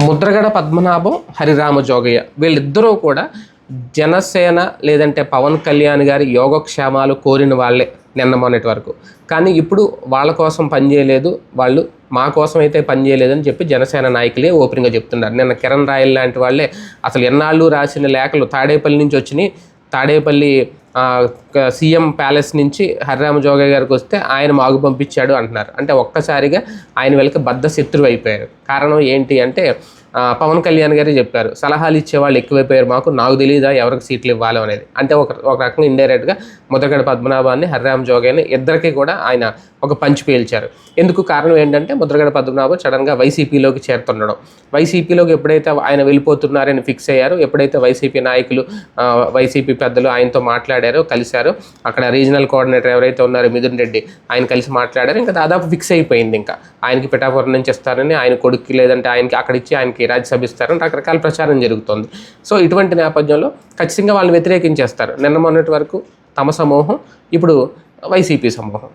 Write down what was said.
ముద్రగడ పద్మనాభం హరిరామ జోగయ్య. వీళ్ళిద్దరూ కూడా జనసేన లేదంటే పవన్ కళ్యాణ్ గారి యోగక్షేమాలు కోరిన వాళ్ళే నిన్న మొన్నటి వరకు. కానీ ఇప్పుడు వాళ్ళ కోసం పనిచేయలేదు వాళ్ళు మా కోసం అయితే పనిచేయలేదని చెప్పి జనసేన నాయకులే ఓపెన్గా చెప్తున్నారు. నిన్న కిరణ్ రాయల్ లాంటి వాళ్ళే అసలు ఎన్నాళ్ళు రాసిన లేఖలు తాడేపల్లి నుంచి వచ్చినాయి తాడేపల్లి సీఎం ప్యాలెస్ నుంచి హరిరామ జోగయ్య గారికి వస్తే ఆయన మాగు పంపించాడు అంటున్నారు. అంటే ఒక్కసారిగా ఆయన వెళ్ళకి బద్ద శత్రువు అయిపోయారు. కారణం ఏంటి అంటే పవన్ కళ్యాణ్ గారే చెప్పారు. సలహాలు ఇచ్చేవాళ్ళు ఎక్కువైపోయారు మాకు నాకు తెలియదా ఎవరికి సీట్లు ఇవ్వాలి అనేది. అంటే ఒక ఒక రకంగా ఇండైరెక్ట్గా ముద్రగడ పద్మనాభాన్ని హరిరామ జోగేని ఇద్దరికి కూడా ఆయన ఒక పంచి పేల్చారు. ఎందుకు కారణం ఏంటంటే ముద్రగడ పద్మనాభం సడన్గా వైసీపీలోకి చేరుతుండడం. వైసీపీలోకి ఎప్పుడైతే ఆయన వెళ్ళిపోతున్నారని ఫిక్స్ అయ్యారు ఎప్పుడైతే వైసీపీ నాయకులు వైసీపీ పెద్దలు ఆయనతో మాట్లాడారో కలిశారు అక్కడ రీజనల్ కోఆర్డినేటర్ ఎవరైతే ఉన్నారో మిథున్ రెడ్డి ఆయన కలిసి మాట్లాడారు. ఇంకా దాదాపు ఫిక్స్ అయిపోయింది ఇంకా. ఆయనకి పిఠాపురం నుంచి ఇస్తారని ఆయన కొడుక్కి లేదంటే ఆయనకి అక్కడ ఇచ్చి ఆయనకి రాజ్యసభ ఇస్తారని రకరకాల ప్రచారం జరుగుతోంది. సో ఇటువంటి నేపథ్యంలో ఖచ్చితంగా వాళ్ళని వ్యతిరేకించేస్తారు. నిన్న మొన్నటి వరకు తమ సమూహం ఇప్పుడు వైసీపీ సమూహం.